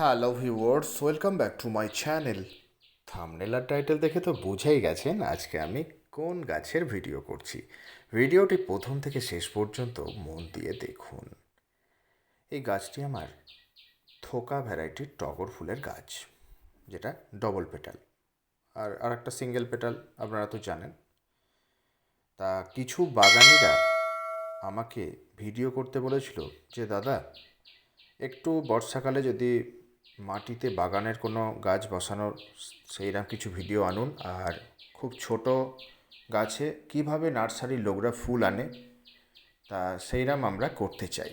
Hello viewers welcome back to my channel thumbnail R title দেখে তো বুঝেই গেছেন আজকে আমি কোন গাছের ভিডিও করছি। ভিডিওটি প্রথম থেকে শেষ পর্যন্ত মন দিয়ে দেখুন। এই গাছটি আমার থোকা ভ্যারাইটির টগর ফুলের গাছ, যেটা ডবল পেটাল আর আর একটা সিঙ্গেল পেটাল আপনারা তো জানেন। তা কিছু বাগানিরা আমাকে ভিডিও করতে বলেছিল যে, দাদা, একটু বর্ষাকালে যদি মাটিতে বাগানের কোনো গাছ বসানোর সেইরকম কিছু ভিডিও আনুন। আর খুব ছোট গাছে কীভাবে নার্সারির লোকরা ফুল আনে, তা সেইরকম আমরা করতে চাই।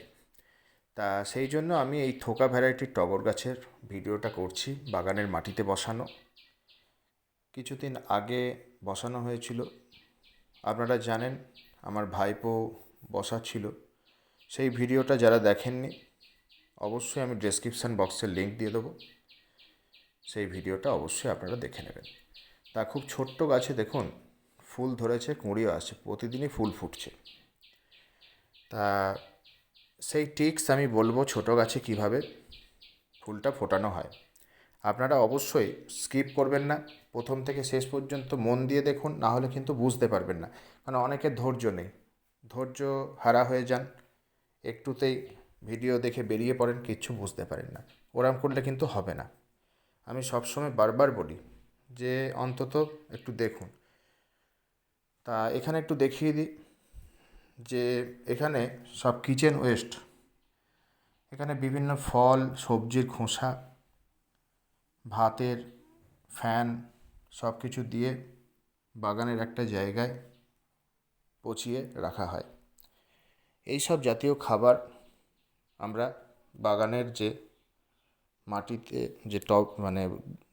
তা সেই জন্য আমি এই থোকা ভ্যারাইটির টগর গাছের ভিডিওটা করছি, বাগানের মাটিতে বসানো। কিছুদিন আগে বসানো হয়েছিল। আপনারা জানেন, আমার ভাইপো বসা ছিল। সেই ভিডিওটা যারা দেখেননি অবশ্যই আমি ডেসক্রিপশান বক্সের লিঙ্ক দিয়ে দেবো। সেই ভিডিওটা অবশ্যই আপনারা দেখে নেবেন। তা খুব ছোট্ট গাছে দেখুন, ফুল ধরেছে, কুঁড়িও আসছে, প্রতিদিনই ফুল ফুটছে। তা সেই টিক্স আমি বলব ছোট গাছে কীভাবে ফুলটা ফোটানো হয়। আপনারা অবশ্যই স্কিপ করবেন না, প্রথম থেকে শেষ পর্যন্ত মন দিয়ে দেখুন, না হলে কিন্তু বুঝতে পারবেন না। কারণ অনেকের ধৈর্য নেই। ধৈর্য হারা হয়ে যান, একটুতেই ভিডিও দেখে বেরিয়ে পড়েন, কিচ্ছু বুঝতে পারেন না। ওরাম করলে কিন্তু হবে না। আমি সবসময় বারবার বলি যে, অন্তত একটু দেখুন। তা এখানে একটু দেখিয়ে দিই যে, এখানে সব কিচেন ওয়েস্ট। এখানে বিভিন্ন ফল, সবজির খোসা, ভাতের ফ্যান সব কিছু দিয়ে বাগানের একটা জায়গায় পচিয়ে রাখা হয়। এই সব জাতীয় খাবার আমরা বাগানের যে মাটিতে যে টব মানে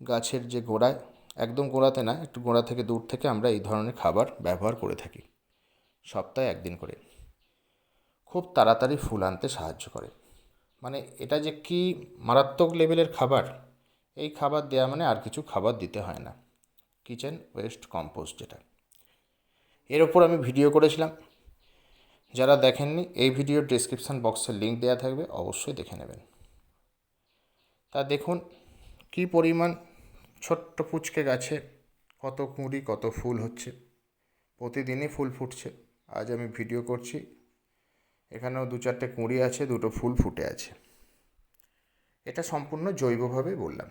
গাছের যে গোড়ায়, একদম গোড়াতে না, একটু গোড়া থেকে দূর থেকে আমরা এই ধরনের খাবার ব্যবহার করে থাকি। সপ্তাহে একদিন করে। খুব তাড়াতাড়ি ফুল আনতে সাহায্য করে। মানে এটা যে কি মারাত্মক লেভেলের খাবার, এই খাবার দেওয়া মানে আর কিছু খাবার দিতে হয় না। কিচেন ওয়েস্ট কম্পোস্ট যেটা। এর ওপর আমি ভিডিও করেছিলাম। যারা দেখেননি, এই ভিডিওর ডিসক্রিপশান বক্সে লিঙ্ক দেওয়া থাকবে, অবশ্যই দেখে নেবেন। তা দেখুন, কি পরিমাণ ছোট্ট পুচকে গাছে কত কুঁড়ি, কত ফুল হচ্ছে। প্রতিদিনই ফুল ফুটছে। আজ আমি ভিডিও করছি। এখানেও দু চারটে কুঁড়ি আছে, দুটো ফুল ফুটে আছে। এটা সম্পূর্ণ জৈবভাবে বললাম।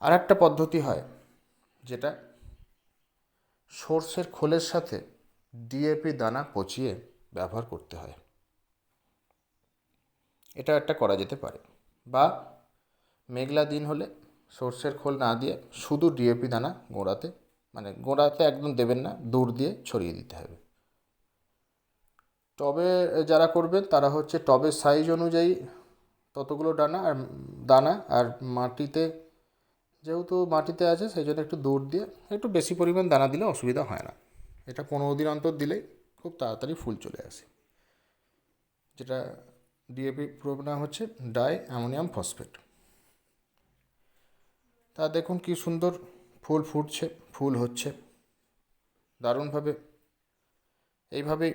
আর একটা পদ্ধতি হয়, যেটা সর্ষের খোলের সাথে ডিএপি দানা পচিয়ে ব্যবহার করতে হয়। এটা একটা করা যেতে পারে। বা মেঘলা দিন হলে সর্ষের খোল না দিয়ে শুধু ডিএপি দানা গোড়াতে মানে গোড়াতে একদম দেবেন না, দূর দিয়ে ছড়িয়ে দিতে হবে। টবে যারা করবেন, তারা হচ্ছে টবের সাইজ অনুযায়ী ততগুলো দানা আর দানা আর মাটিতে, যেহেতু মাটিতে আছে, সেই জন্য একটু দূর দিয়ে একটু বেশি পরিমাণ দানা দিলে অসুবিধা হয় না। এটা পনেরো দিন অন্তর দিলেই খুব তাড়াতাড়ি ফুল চলে আসে। যেটা ডিএপি প্রোব নাম হচ্ছে ডাই অ্যামোনিয়াম ফসফেট তা দেখুন কি সুন্দর ফুল ফুটছে, ফুল হচ্ছে। দারুণভাবে এইভাবেই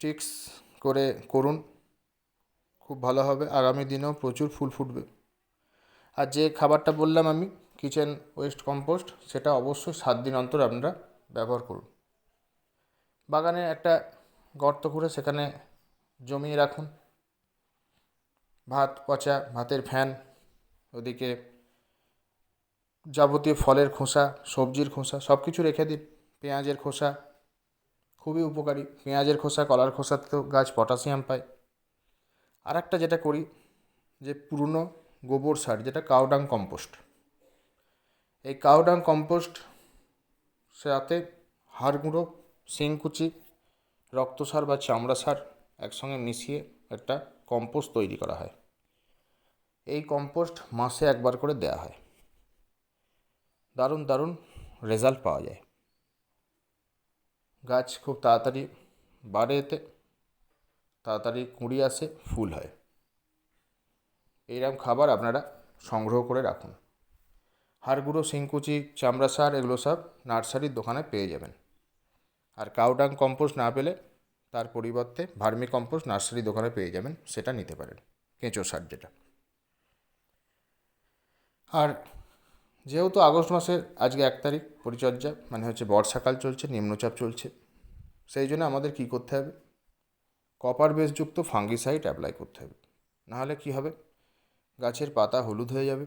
ট্রিক্স করে করুন, খুব ভালো হবে। আগামী দিনেও প্রচুর ফুল ফুটবে। আর যে খাবারটা বললাম আমি কিচেন ওয়েস্ট কম্পোস্ট সেটা অবশ্যই সাত দিন অন্তর আপনারা ব্যবহার করুন। বাগানে একটা গর্ত করে সেখানে জমিয়ে রাখুন। ভাত, পচা, ভাতের ফ্যান, ওদিকে যাবতীয় ফলের খোসা, সবজির খোসা সব কিছু রেখে দিন। পেঁয়াজের খোসা, খুবই উপকারী। পেঁয়াজের খোসা, কলার খোসাতেও গাছ পটাশিয়াম পায়। আর একটা যেটা করি, যে পুরনো গোবর সার, যেটা কাউডাং কম্পোস্ট। এই কাউডাং কম্পোস্ট সাথে হাড় গুঁড়ো শিংকুচি রক্তসার বা চামড়া সার একসঙ্গে মিশিয়ে একটা কম্পোস্ট তৈরি করা হয়। এই কম্পোস্ট মাসে একবার করে দেওয়া হয়। দারুণ দারুণ রেজাল্ট পাওয়া যায়। গাছ খুব তাড়াতাড়ি বাড়ে এতে, তাড়াতাড়ি কুঁড়ি আসে, ফুল হয়। এইরকম খাবার আপনারা সংগ্রহ করে রাখুন। হাড়গুঁড়ো, শিংকুচি চামড়া সার এগুলো সব নার্সারির দোকানে পেয়ে যাবেন। আর কাউডাং কম্পোস্ট না পেলে তার পরিবর্তে ভার্মি কম্পোস্ট নার্সারি দোকানে পেয়ে যাবেন, সেটা নিতে পারেন, কেঁচো সার যেটা। আর যেহেতু আগস্ট মাসের আজকে এক তারিখ পরিচর্যা মানে হচ্ছে বর্ষাকাল চলছে, নিম্নচাপ চলছে, সেই জন্য আমাদের কী করতে হবে? কপার বেসযুক্ত ফাঙ্গিসাইড অ্যাপ্লাই করতে হবে। নাহলে কী হবে? গাছের পাতা হলুদ হয়ে যাবে।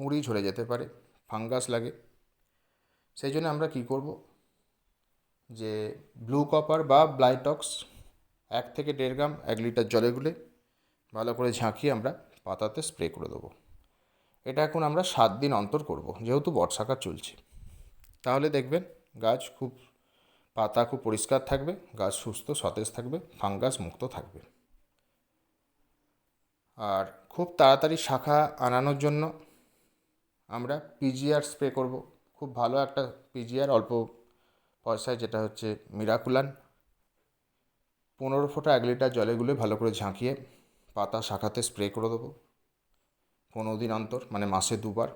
কুঁড়ি ঝরে যেতে পারে, ফাঙ্গাস লাগে। সেই জন্য আমরা কী করব? যে ব্লু কপার বা ব্লাইটক্স এক থেকে দেড় গ্রাম, এক লিটার জলে গুলে ভালো করে ঝাঁকিয়ে আমরা পাতাতে স্প্রে করে দেবো। এটা এখন আমরা সাত দিন অন্তর করব, যেহেতু বর্ষাকাল চলছে। তাহলে দেখবেন গাছ খুব, পাতা খুব পরিষ্কার থাকবে, গাছ সুস্থ, সতেজ থাকবে, ফাঙ্গাস মুক্ত থাকবে। আর খুব তাড়াতাড়ি শাখা আনানোর জন্য আমরা পিজিআর স্প্রে করব। খুব ভালো একটা পিজিআর অল্প পয়সায়, যেটা হচ্ছে মিরাকুলান পনেরো ফোঁটা এক লিটার জলে গুলে ভালো করে ঝাঁকিয়ে পাতা শাখাতে স্প্রে করে দেবো। পনেরো দিন অন্তর মানে মাসে দুবার।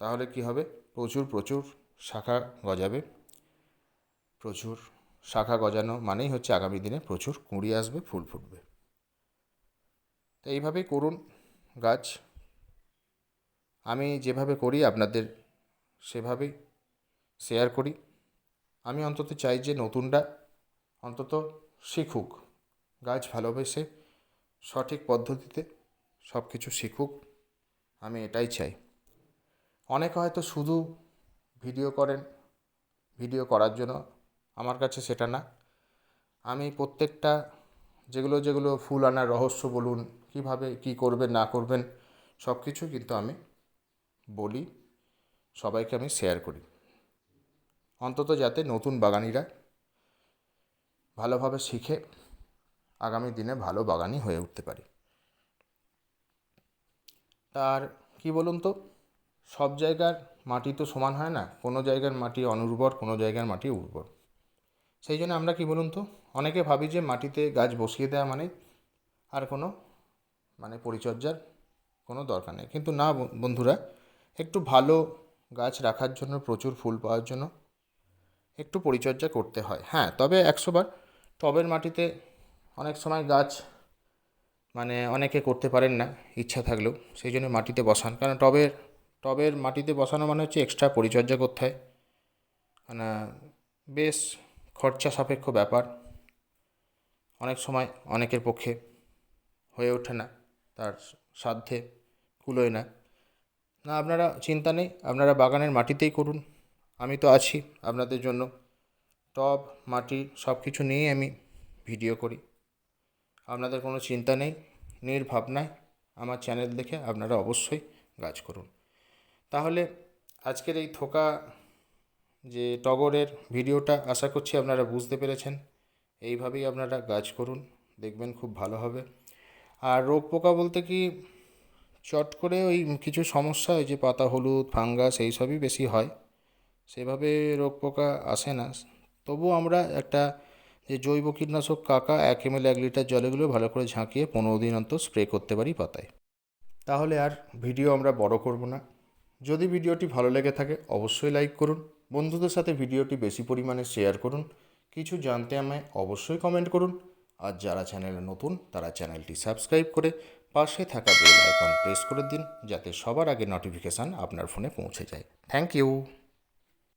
তাহলে কি হবে? প্রচুর প্রচুর শাখা গজাবে। প্রচুর শাখা গজানো মানেই হচ্ছে আগামী দিনে প্রচুর কুঁড়ি আসবে, ফুল ফুটবে। তো এইভাবেই করুন গাছ। আমি যেভাবে করি, আপনাদের সেভাবেই শেয়ার করি। আমি অন্তত চাই যে নতুনরা অন্তত শিখুক, গাছ ভালোবেসে সঠিক পদ্ধতিতে সব কিছু শিখুক, আমি এটাই চাই। অনেকে হয়তো শুধু ভিডিও করেন, ভিডিও করার জন্য আমার কাছে সেটা না। আমি প্রত্যেকটা যেগুলো যেগুলো ফুল আনার রহস্য বলুন, কীভাবে, কী করবেন, না করবেন সব কিছু কিন্তু আমি বলি, সবাইকে আমি শেয়ার করি। অন্তত যাতে নতুন বাগানিরা ভালোভাবে শিখে আগামী দিনে ভালো বাগানি হয়ে উঠতে পারে। আর কি বলুন তো, সব জায়গার মাটি তো সমান হয় না, কোনো জায়গার মাটি অনুর্বর, কোনো জায়গার মাটি উর্বর। সেই জন্য আমরা কি বলুন তো, অনেকে ভাবি যে মাটিতে গাছ বসিয়ে দেওয়া মানে আর কোনো মানে পরিচর্যার কোনো দরকার নেই। কিন্তু না বন্ধুরা একটু ভালো গাছ রাখার জন্য, প্রচুর ফুল পাওয়ার জন্য একটু পরিচর্যা করতে হয়। হ্যাঁ তবে একশোবার টবের মাটিতে অনেক সময় গাছ মানে অনেকে করতে পারেন না, ইচ্ছা থাকলেও। সেই জন্য মাটিতে বসান। কারণ টবের টবের মাটিতে বসানো মানে হচ্ছে এক্সট্রা পরিচর্যা করতে হয়। মানে বেশ খরচা সাপেক্ষ ব্যাপার। অনেক সময় অনেকের পক্ষে হয়ে ওঠে না, তার সাধ্যে কুলোয় না। না, আপনারা চিন্তা নেই, আপনারা বাগানের মাটিতেই করুন। আমি তো আছি আপনাদের জন্য। টব, মাটি সব কিছু নিয়েই আমি ভিডিও করি। আপনাদের কোনো চিন্তা নেই, নির্ভাবনায় আমার চ্যানেল দেখে আপনারা অবশ্যই গাছ করুন। তাহলে আজকের এই থোকা যে টগরের ভিডিওটা আশা করছি আপনারা বুঝতে পেরেছেন। এইভাবেই আপনারা গাছ করুন, দেখবেন খুব ভালো হবে। আর রোগ পোকা বলতে কি চট করে ওই কিছু সমস্যা হয় যে পাতা হলুদ, ফাঙ্গাস এই সবই বেশি হয়। সেভাবে রোগ পোকা আসে না। তবু আমরা একটা যে জৈব কীটনাশক কাকা এক এম এল এক লিটার জলেগুলো ভালো করে ঝাঁকিয়ে পনেরো দিন অন্তর স্প্রে করতে পারি পাতায়। তাহলে আর ভিডিও আমরা বড় করব না। যদি ভিডিওটি ভালো লেগে থাকে, অবশ্যই লাইক করুন। বন্ধুদের সাথে ভিডিওটি বেশি পরিমাণে শেয়ার করুন। কিছু জানতে আমায় অবশ্যই কমেন্ট করুন। আর যারা চ্যানেলে নতুন, তারা চ্যানেলটি সাবস্ক্রাইব করে পাশে থাকা বেল আইকন প্রেস করে দিন যাতে সবার আগে নোটিফিকেশান আপনার ফোনে পৌঁছে যায়। Thank you